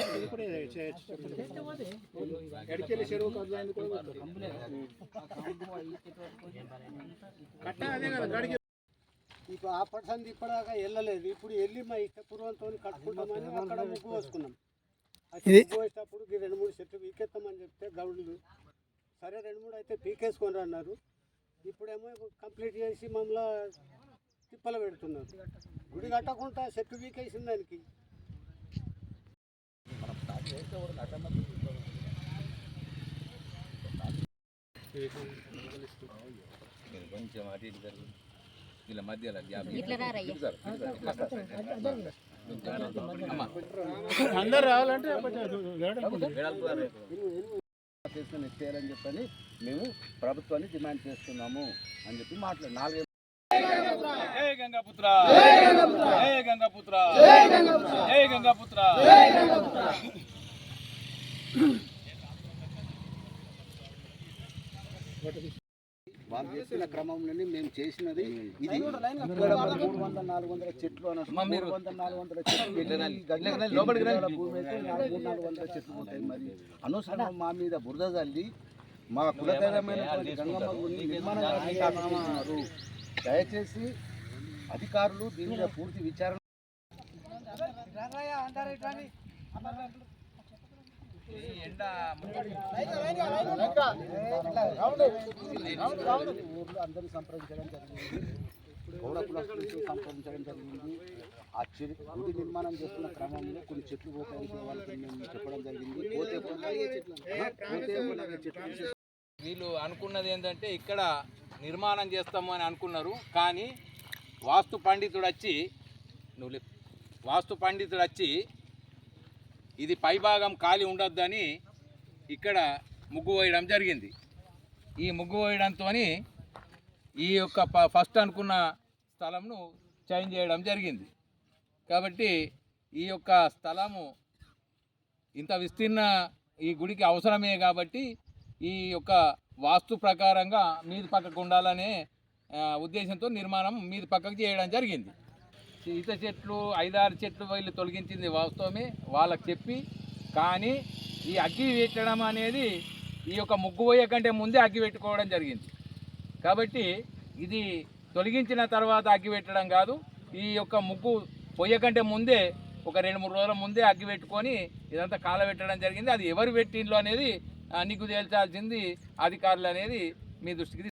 ఇది చేయొచ్చు ఎడికెళ్ళి చెరువు కూడా కట్ట అదే కదా గడికి ఇప్పుడు ఆ పర్సన్ ఇప్పటిదాకా వెళ్ళలేదు ఇప్పుడు వెళ్ళి మా ఇష్టపూర్వంతో కట్టుకుంటామని అక్కడ ముగ్గు వేసుకున్నాం ఆ రెండు మూడు చెట్లు పీకెత్తామని చెప్తే గౌడులు సరే రెండు మూడు అయితే పీకేసుకొని అన్నారు ఇప్పుడేమో కంప్లీట్ చేసి మమ్మల్ని తిప్పలు పెడుతున్నారు గుడి కట్టకుండా చెట్టు పీకేసిన దానికి కొంచెం అటు ఇటు వీళ్ళ మధ్యలో అందరు రావాలంటే ఎత్తేయాలని చెప్పని మేము ప్రభుత్వాన్ని డిమాండ్ చేస్తున్నాము అని చెప్పి మాట్లాడు. నాలుగు జై గంగాపుత్ర! జై గంగాపుత్ర! జై గంగాపుత్ర! వాళ్ళు చేసిన క్రమంలోనే మేము చేసినది ఇది ఇక్కడ మూడు వందల నాలుగు వందల చెట్లు మూడు వందల నాలుగు వందల చెట్లు లోపలికి భూమి అయితే నాలుగు మూడు నాలుగు వందల చెట్లు ఉంటాయి మరి అనవసరం మా మీద బురద చల్లి మా కులదైవమైనటువంటి గంగమ్మ గుడిని నిర్మాణం చేస్తున్నారు దయచేసి అధికారులు దీని మీద పూర్తి విచారణ ఊర్లో అందరినీ సంప్రదించడం జరిగింది గౌడ కులస్తులతో సంప్రదించడం జరిగింది ఆ చెరు గుడి నిర్మాణం చేస్తున్న క్రమంలో కొన్ని చెట్లు పోతాయని వాళ్ళకి మేము చెప్పడం జరిగింది పోతే పోతే చెట్లు వీళ్ళు అనుకున్నది ఏంటంటే ఇక్కడ నిర్మాణం చేస్తాము అని అనుకున్నారు కానీ వాస్తు పండితుడు వచ్చి నువ్వు వాస్తు పండితుడు వచ్చి ఇది పైభాగం ఖాళీ ఉండొద్దని ఇక్కడ ముగ్గు వేయడం జరిగింది. ఈ ముగ్గు వేయడంతో ఈ యొక్క ప- ఫస్ట్ అనుకున్న స్థలంను చేంజ్ చేయడం జరిగింది. కాబట్టి ఈ యొక్క స్థలము ఇంత విస్తీర్ణ ఈ గుడికి అవసరమే కాబట్టి ఈ యొక్క వాస్తు ప్రకారంగా మీది పక్కకు ఉండాలనే ఉద్దేశంతో నిర్మాణం మీది పక్కకు చేయడం జరిగింది. ఇత చెట్లు ఐదారు చెట్లు వీళ్ళు తొలగించింది వాస్తవమే వాళ్ళకి చెప్పి. కానీ ఈ అగ్గి పెట్టడం అనేది ఈ యొక్క ముగ్గు పోయే కంటే ముందే అగ్గి పెట్టుకోవడం జరిగింది. కాబట్టి ఇది తొలగించిన తర్వాత అగ్గి పెట్టడం కాదు ఈ యొక్క ముగ్గు పొయ్య కంటే ముందే ఒక రెండు మూడు రోజుల ముందే అగ్గి పెట్టుకొని ఇదంతా కాలబెట్టడం జరిగింది. అది ఎవరు పెట్టిండ్లు అనేది నీకు తేల్చాల్సింది అధికారులు అనేది మీ దృష్టికి